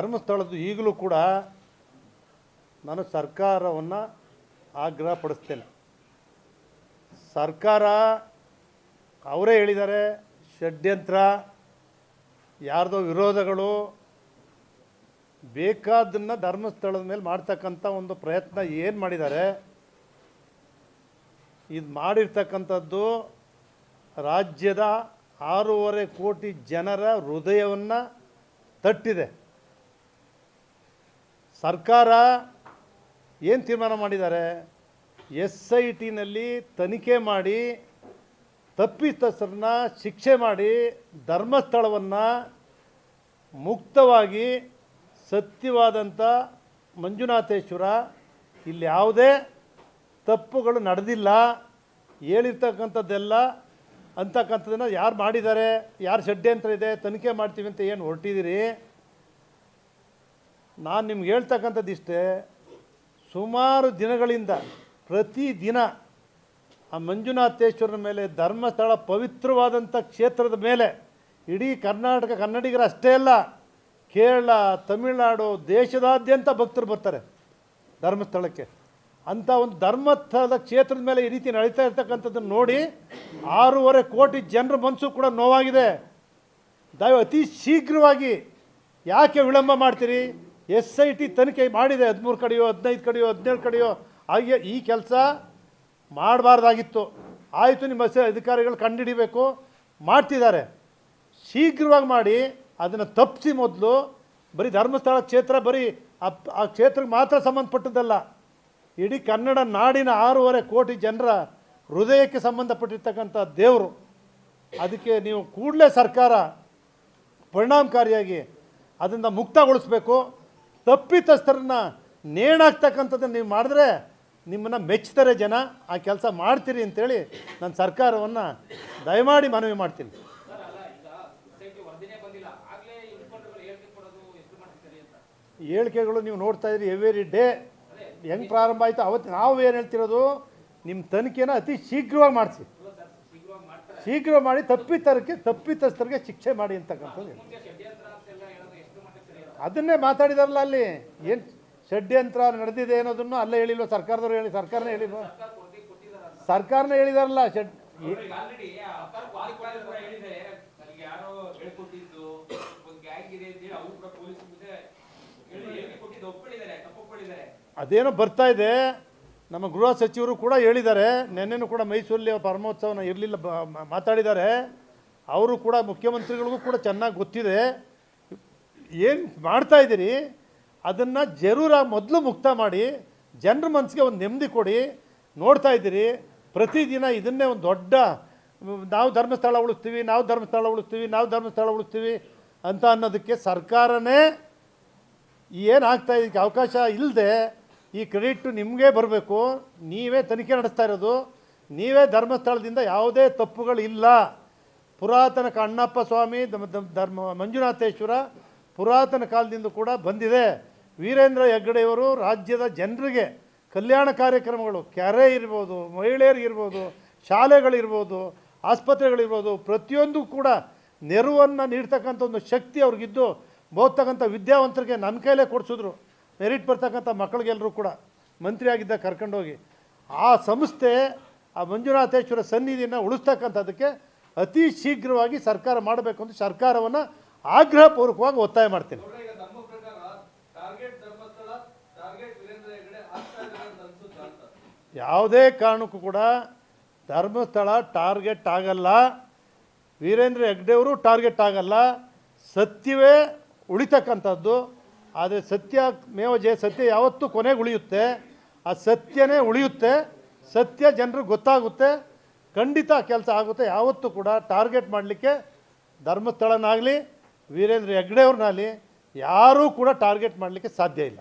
ಧರ್ಮಸ್ಥಳದ್ದು ಈಗಲೂ ಕೂಡ ನಾನು ಸರ್ಕಾರವನ್ನು ಆಗ್ರಹ ಪಡಿಸ್ತೇನೆ ಸರ್ಕಾರ ಅವರೇ ಹೇಳಿದ್ದಾರೆ, ಷಡ್ಯಂತ್ರ, ಯಾರ್ದೋ ವಿರೋಧಗಳು, ಬೇಕಾದನ್ನು ಧರ್ಮಸ್ಥಳದ ಮೇಲೆ ಮಾಡ್ತಕ್ಕಂಥ ಒಂದು ಪ್ರಯತ್ನ ಏನು ಮಾಡಿದ್ದಾರೆ, ಇದು ಮಾಡಿರ್ತಕ್ಕಂಥದ್ದು ರಾಜ್ಯದ ಆರೂವರೆ ಕೋಟಿ ಜನರ ಹೃದಯವನ್ನು ತಟ್ಟಿದೆ. ಸರ್ಕಾರ ಏನು ತೀರ್ಮಾನ ಮಾಡಿದ್ದಾರೆ? ಎಸ್ ಐ ಟಿನಲ್ಲಿ ತನಿಖೆ ಮಾಡಿ ತಪ್ಪಿತಸ್ಥರನ್ನ ಶಿಕ್ಷೆ ಮಾಡಿ ಧರ್ಮಸ್ಥಳವನ್ನು ಮುಕ್ತವಾಗಿ ಸತ್ಯವಾದಂಥ ಮಂಜುನಾಥೇಶ್ವರ ಇಲ್ಲಿ ಯಾವುದೇ ತಪ್ಪುಗಳು ನಡೆದಿಲ್ಲ, ಹೇಳಿರ್ತಕ್ಕಂಥದ್ದೆಲ್ಲ ಅಂತಕ್ಕಂಥದ್ದನ್ನು ಯಾರು ಮಾಡಿದ್ದಾರೆ, ಯಾರು ಷಡ್ಯಂತ್ರ ಇದೆ, ತನಿಖೆ ಮಾಡ್ತೀವಿ ಅಂತ ಏನು ಹೊರಟಿದ್ದೀರಿ? ನಾನು ನಿಮ್ಗೆ ಹೇಳ್ತಕ್ಕಂಥದ್ದು ಇಷ್ಟೇ, ಸುಮಾರು ದಿನಗಳಿಂದ ಪ್ರತಿದಿನ ಆ ಮಂಜುನಾಥೇಶ್ವರನ ಮೇಲೆ ಧರ್ಮಸ್ಥಳ ಪವಿತ್ರವಾದಂಥ ಕ್ಷೇತ್ರದ ಮೇಲೆ ಇಡೀ ಕರ್ನಾಟಕ ಕನ್ನಡಿಗರು ಅಷ್ಟೇ ಅಲ್ಲ, ಕೇರಳ, ತಮಿಳುನಾಡು, ದೇಶದಾದ್ಯಂತ ಭಕ್ತರು ಬರ್ತಾರೆ ಧರ್ಮಸ್ಥಳಕ್ಕೆ. ಅಂಥ ಒಂದು ಧರ್ಮಸ್ಥಳದ ಕ್ಷೇತ್ರದ ಮೇಲೆ ಈ ರೀತಿ ನಡೀತಾ ಇರ್ತಕ್ಕಂಥದ್ದನ್ನು ನೋಡಿ ಆರೂವರೆ ಕೋಟಿ ಜನರ ಮನಸ್ಸು ಕೂಡ ನೋವಾಗಿದೆ. ದಯ ಅತಿ ಶೀಘ್ರವಾಗಿ ಯಾಕೆ ವಿಳಂಬ ಮಾಡ್ತೀರಿ? ಎಸ್ ಐ ಟಿ ತನಿಖೆ ಮಾಡಿದೆ, ಹದಿಮೂರು ಕಡೆಯೋ, ಹದಿನೈದು ಕಡೆಯೋ, ಹದಿನೇಳು ಕಡೆಯೋ. ಹಾಗೆ ಈ ಕೆಲಸ ಮಾಡಬಾರ್ದಾಗಿತ್ತು. ಆಯಿತು, ನಿಮ್ಮ ಸ ಅಧಿಕಾರಿಗಳು ಕಂಡುಹಿಡಿಬೇಕು. ಮಾಡ್ತಿದ್ದಾರೆ. ಶೀಘ್ರವಾಗಿ ಮಾಡಿ, ಅದನ್ನು ತಪ್ಪಿಸಿ ಮೊದಲು. ಬರೀ ಧರ್ಮಸ್ಥಳ ಕ್ಷೇತ್ರ, ಬರೀ ಆ ಕ್ಷೇತ್ರಕ್ಕೆ ಮಾತ್ರ ಸಂಬಂಧಪಟ್ಟದ್ದಲ್ಲ. ಇಡೀ ಕನ್ನಡ ನಾಡಿನ ಆರೂವರೆ ಕೋಟಿ ಜನರ ಹೃದಯಕ್ಕೆ ಸಂಬಂಧಪಟ್ಟಿರ್ತಕ್ಕಂಥ ದೇವರು. ಅದಕ್ಕೆ ನೀವು ಕೂಡಲೇ ಸರ್ಕಾರ ಪರಿಣಾಮಕಾರಿಯಾಗಿ ಅದನ್ನು ಮುಕ್ತಗೊಳಿಸ್ಬೇಕು. ತಪ್ಪಿತಸ್ಥರನ್ನ ನೇಣಾಕ್ತಕ್ಕಂಥದ್ದನ್ನು ನೀವು ಮಾಡಿದ್ರೆ ನಿಮ್ಮನ್ನು ಮೆಚ್ಚುತ್ತಾರೆ ಜನ, ಆ ಕೆಲಸ ಮಾಡ್ತೀರಿ ಅಂತೇಳಿ ನಾನು ಸರ್ಕಾರವನ್ನು ದಯಮಾಡಿ ಮನವಿ ಮಾಡ್ತೀನಿ. ಹೇಳಿಕೆಗಳು ನೀವು ನೋಡ್ತಾ ಇದ್ರಿ ಎವ್ರಿ ಡೇ ಹೆಂಗೆ ಪ್ರಾರಂಭ ಆಯಿತು, ಅವತ್ತು ನಾವು ಏನು ಹೇಳ್ತಿರೋದು ನಿಮ್ಮ ತನಿಖೆನ ಅತಿ ಶೀಘ್ರವಾಗಿ ಮಾಡಿಸಿ. ಶೀಘ್ರ ಮಾಡಿ ತಪ್ಪಿತರಕ್ಕೆ ತಪ್ಪಿತಸ್ಥರಿಗೆ ಶಿಕ್ಷೆ ಮಾಡಿ ಅಂತಕ್ಕಂಥದ್ದು ಅದನ್ನೇ ಮಾತಾಡಿದಾರಲ್ಲ ಅಲ್ಲಿ? ಏನು ಷಡ್ಯಂತ್ರ ನಡೆದಿದೆ ಅನ್ನೋದನ್ನು ಅಲ್ಲೇ ಹೇಳಿಲ್ವ? ಸರ್ಕಾರದವ್ರು ಹೇಳಿ ಸರ್ಕಾರನೇ ಹೇಳಿಲ್ವ? ಸರ್ಕಾರನೇ ಹೇಳಿದಾರಲ್ಲ ಷಡ್ ಅದೇನೋ ಬರ್ತಾ ಇದೆ. ನಮ್ಮ ಗೃಹ ಸಚಿವರು ಕೂಡ ಹೇಳಿದ್ದಾರೆ. ನಿನ್ನೆನೂ ಕೂಡ ಮೈಸೂರಲ್ಲಿ ಪರಮೋತ್ಸವನ ಇರಲಿಲ್ಲ ಮಾತಾಡಿದ್ದಾರೆ. ಅವರು ಕೂಡ ಮುಖ್ಯಮಂತ್ರಿಗಳಿಗೂ ಕೂಡ ಚೆನ್ನಾಗಿ ಗೊತ್ತಿದೆ. ಏನು ಮಾಡ್ತಾ ಇದ್ದೀರಿ? ಅದನ್ನು ಜರೂರ ಮೊದಲು ಮುಕ್ತ ಮಾಡಿ, ಜನರ ಮನಸ್ಸಿಗೆ ಒಂದು ನೆಮ್ಮದಿ ಕೊಡಿ. ನೋಡ್ತಾ ಇದ್ದೀರಿ, ಪ್ರತಿದಿನ ಇದನ್ನೇ ಒಂದು ದೊಡ್ಡ, ನಾವು ಧರ್ಮಸ್ಥಳ ಉಳಿಸ್ತೀವಿ, ನಾವು ಧರ್ಮಸ್ಥಳ ಉಳಿಸ್ತೀವಿ, ನಾವು ಧರ್ಮಸ್ಥಳ ಉಳಿಸ್ತೀವಿ ಅಂತ ಅನ್ನೋದಕ್ಕೆ ಸರ್ಕಾರನೇ ಏನಾಗ್ತಾ ಇದಕ್ಕೆ ಅವಕಾಶ ಇಲ್ಲದೆ ಈ ಕ್ರೆಡಿಟ್ ನಿಮಗೆ ಬರಬೇಕು. ನೀವೇ ತನಿಖೆ ನಡೆಸ್ತಾ ಇರೋದು. ನೀವೇ ಧರ್ಮಸ್ಥಳದಿಂದ ಯಾವುದೇ ತಪ್ಪುಗಳು ಇಲ್ಲ ಪುರಾತನ ಕಣ್ಣಪ್ಪ ಸ್ವಾಮಿ ಧರ್ಮ- ಮಂಜುನಾಥೇಶ್ವರ ಪುರಾತನ ಕಾಲದಿಂದ ಕೂಡ ಬಂದಿದೆ. ವೀರೇಂದ್ರ ಹೆಗ್ಗಡೆಯವರು ರಾಜ್ಯದ ಜನರಿಗೆ ಕಲ್ಯಾಣ ಕಾರ್ಯಕ್ರಮಗಳು, ಕೆರೆ ಇರ್ಬೋದು ಮಹಿಳೆಯರಿಗಿರ್ಬೋದು ಶಾಲೆಗಳಿರ್ಬೋದು, ಆಸ್ಪತ್ರೆಗಳಿರ್ಬೋದು, ಪ್ರತಿಯೊಂದು ಕೂಡ ನೆರವನ್ನು ನೀಡ್ತಕ್ಕಂಥ ಒಂದು ಶಕ್ತಿ ಅವ್ರಿಗಿದ್ದು. ಬರ್ತಕ್ಕಂಥ ವಿದ್ಯಾವಂತರಿಗೆ ನನ್ನ ಕೈಲೇ ಕೊಡಿಸಿದ್ರು. ಮೆರಿಟ್ ಬರ್ತಕ್ಕಂಥ ಮಕ್ಕಳಿಗೆಲ್ಲರೂ ಕೂಡ ಮಂತ್ರಿಯಾಗಿದ್ದ ಕರ್ಕೊಂಡೋಗಿ. ಆ ಸಂಸ್ಥೆ, ಆ ಮಂಜುನಾಥೇಶ್ವರ ಸನ್ನಿಧಿಯನ್ನು ಉಳಿಸ್ತಕ್ಕಂಥದ್ದಕ್ಕೆ ಅತಿ ಶೀಘ್ರವಾಗಿ ಸರ್ಕಾರ ಮಾಡಬೇಕು ಅಂತ ಸರ್ಕಾರವನ್ನು ಆಗ್ರಹಪೂರ್ವಕವಾಗಿ ಒತ್ತಾಯ ಮಾಡ್ತೀನಿ. ಯಾವುದೇ ಕಾರಣಕ್ಕೂ ಕೂಡ ಧರ್ಮಸ್ಥಳ ಟಾರ್ಗೆಟ್ ಆಗಲ್ಲ. ವೀರೇಂದ್ರ ಹೆಗ್ಡೆಯವರು ಟಾರ್ಗೆಟ್ ಆಗಲ್ಲ. ಸತ್ಯವೇ ಉಳಿತಕ್ಕಂಥದ್ದು. ಆದರೆ ಸತ್ಯ ಮೇವ ಜಯ ಸತ್ಯ ಯಾವತ್ತೂ ಕೊನೆಗೆ ಉಳಿಯುತ್ತೆ. ಆ ಸತ್ಯನೇ ಉಳಿಯುತ್ತೆ. ಸತ್ಯ ಜನರಿಗೆ ಗೊತ್ತಾಗುತ್ತೆ. ಖಂಡಿತ ಕೆಲಸ ಆಗುತ್ತೆ. ಯಾವತ್ತೂ ಕೂಡ ಟಾರ್ಗೆಟ್ ಮಾಡಲಿಕ್ಕೆ ಧರ್ಮಸ್ಥಳನಾಗಲಿ ವೀರೇಂದ್ರ ಹೆಗ್ಡೆಯವ್ರನ್ನಾಗಲಿ ಯಾರೂ ಕೂಡ ಟಾರ್ಗೆಟ್ ಮಾಡಲಿಕ್ಕೆ ಸಾಧ್ಯ ಇಲ್ಲ.